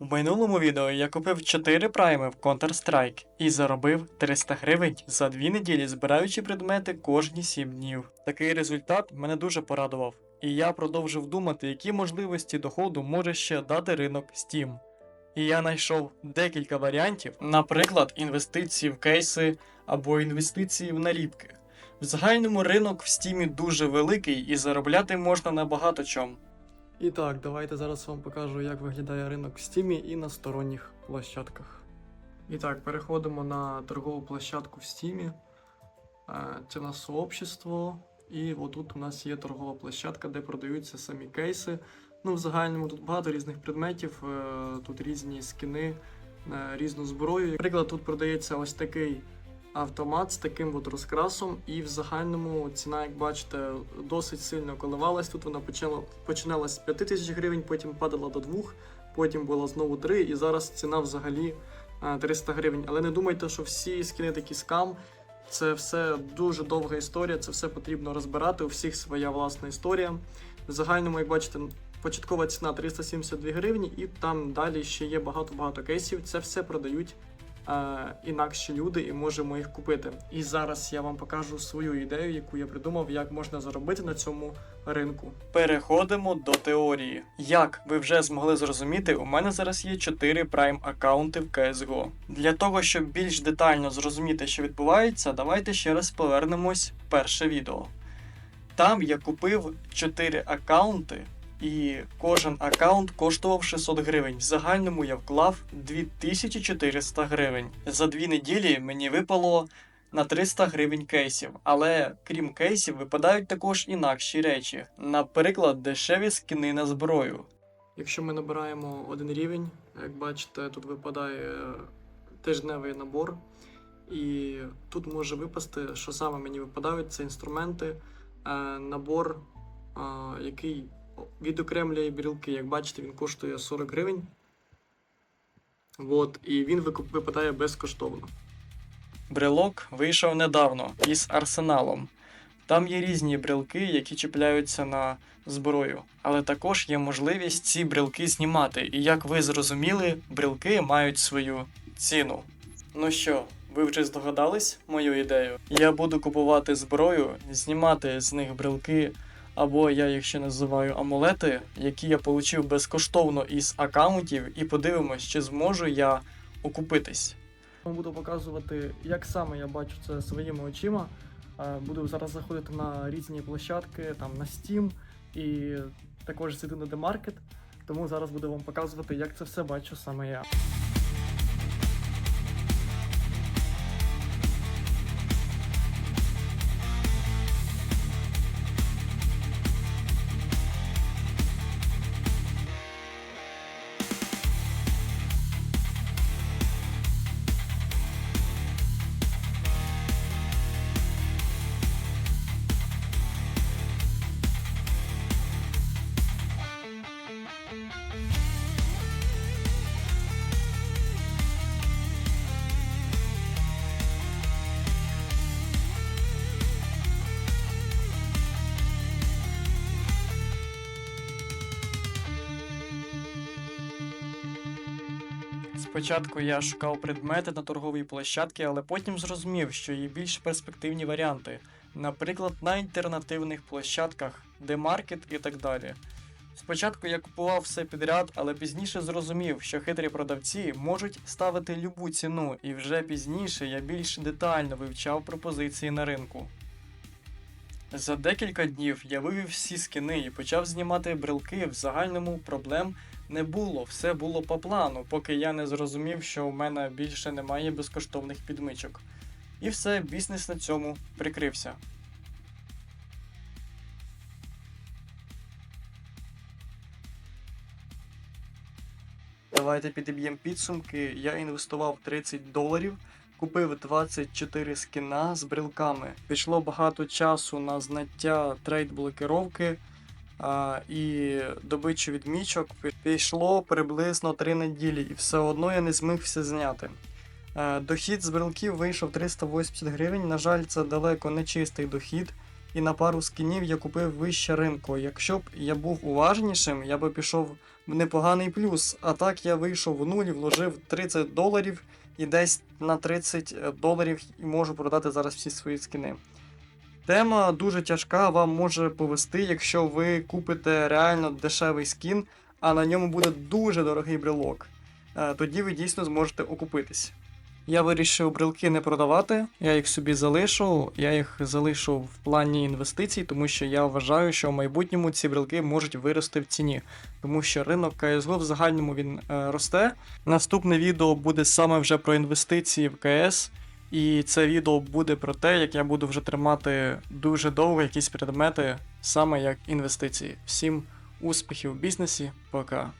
У минулому відео я купив 4 прайми в Counter-Strike і заробив 300 гривень за 2 неділі, збираючи предмети кожні 7 днів. Такий результат мене дуже порадував, і я продовжив думати, які можливості доходу може ще дати ринок Steam. І я знайшов декілька варіантів, наприклад, інвестиції в кейси або інвестиції в наліпки. В загальному ринок в стімі дуже великий і заробляти можна на багато чому. І так, давайте зараз вам покажу, як виглядає ринок в стімі і на сторонніх площадках. І так, переходимо на торгову площадку в стімі. Е, Це на сообщество. І отут у нас є торгова площадка, де продаються самі кейси. Ну, в загальному тут багато різних предметів, е, тут різні скини, е, різну зброю. Наприклад, тут продається ось такий автомат з таким от розкрасом, і в загальному ціна, як бачите, досить сильно коливалась. Тут вона почала починалась з 5 тисяч гривень, потім падала до 2, потім була знову 3, і зараз ціна взагалі е, 300 гривень. Але не думайте, що всі скини такі скам. Це все дуже довга історія, це все потрібно розбирати. У всіх своя власна історія. В загальному, як бачите, початкова ціна 372 гривні, і там далі ще є багато-багато кейсів. Це все продають е, інакші люди, і можемо їх купити. І зараз я вам покажу свою ідею, яку я придумав, як можна заробити на цьому ринку. Переходимо до теорії. Як ви вже змогли зрозуміти, у мене зараз є 4 прайм аккаунти в CSGO. Для того, щоб більш детально зрозуміти, що відбувається, давайте ще раз повернемось в перше відео. Там я купив 4 аккаунти, і кожен аккаунт коштував 600 гривень. В загальному я вклав 2400 гривень. За дві неділі мені випало на 300 гривень кейсів. Але крім кейсів, випадають також інакші речі, наприклад, дешеві скини на зброю. Якщо ми набираємо один рівень, як бачите, тут випадає тижневий набор, і тут може випасти, що саме мені випадають, це інструменти, е, набор, е, який відокремлює брілки. Як бачите, він коштує 40 гривень. От, і він випадає безкоштовно. Брелок вийшов недавно із арсеналом. Там є різні брелки, які чіпляються на зброю, але також є можливість ці брелки знімати. І як ви зрозуміли, брелки мають свою ціну. Ну що, ви вже здогадались мою ідею? Я буду купувати зброю, знімати з них брелки, або я їх ще називаю амулети, які я отримав безкоштовно із аккаунтів, і подивимось, чи зможу я окупитись. Буду показувати, як саме я бачу це своїми очима. Е, Буду зараз заходити на різні площадки, там на Steam і також зайду на Demarket. Тому зараз буду вам показувати, як це все бачу саме я. Спочатку я шукав предмети на торговій площадці, але потім зрозумів, що є більш перспективні варіанти, наприклад, на альтернативних площадках, де маркет і так далі. Спочатку я купував все підряд, але пізніше зрозумів, що хитрі продавці можуть ставити любу ціну, і вже пізніше я більш детально вивчав пропозиції на ринку. За декілька днів я вивів всі скини і почав знімати брелки. В загальному проблем не було, все було по плану, поки я не зрозумів, що у мене більше немає безкоштовних підмичок. І все, бізнес на цьому прикрився. Давайте підіб'ємо підсумки. Я інвестував 30 доларів, купив 24 скіна з брелками. Пішло багато часу на знаття трейд-блокировки і добичу відмічок. Пішло приблизно 3 неділі, і все одно я не зміг все зняти. Е, Дохід з брелків вийшов 380 гривень. На жаль, це далеко не чистий дохід. І на пару скінів я купив вище ринку. Якщо б я був уважнішим, я би пішов в непоганий плюс. А так я вийшов в нуль, вложив 30 доларів і десь на 30 доларів можу продати зараз всі свої скини. Тема дуже тяжка, вам може повести, якщо ви купите реально дешевий скін, а на ньому буде дуже дорогий брелок. Е, Тоді ви дійсно зможете окупитись. Я вирішив брелки не продавати, я їх собі залишу. Я їх залишу в плані інвестицій, тому що я вважаю, що в майбутньому ці брелки можуть вирости в ціні, тому що ринок CSGO в загальному він е, росте. Наступне відео буде саме вже про інвестиції в КС. І це відео буде про те, як я буду вже тримати дуже довго якісь предмети, саме як інвестиції. Всім успіхів в бізнесі, пока.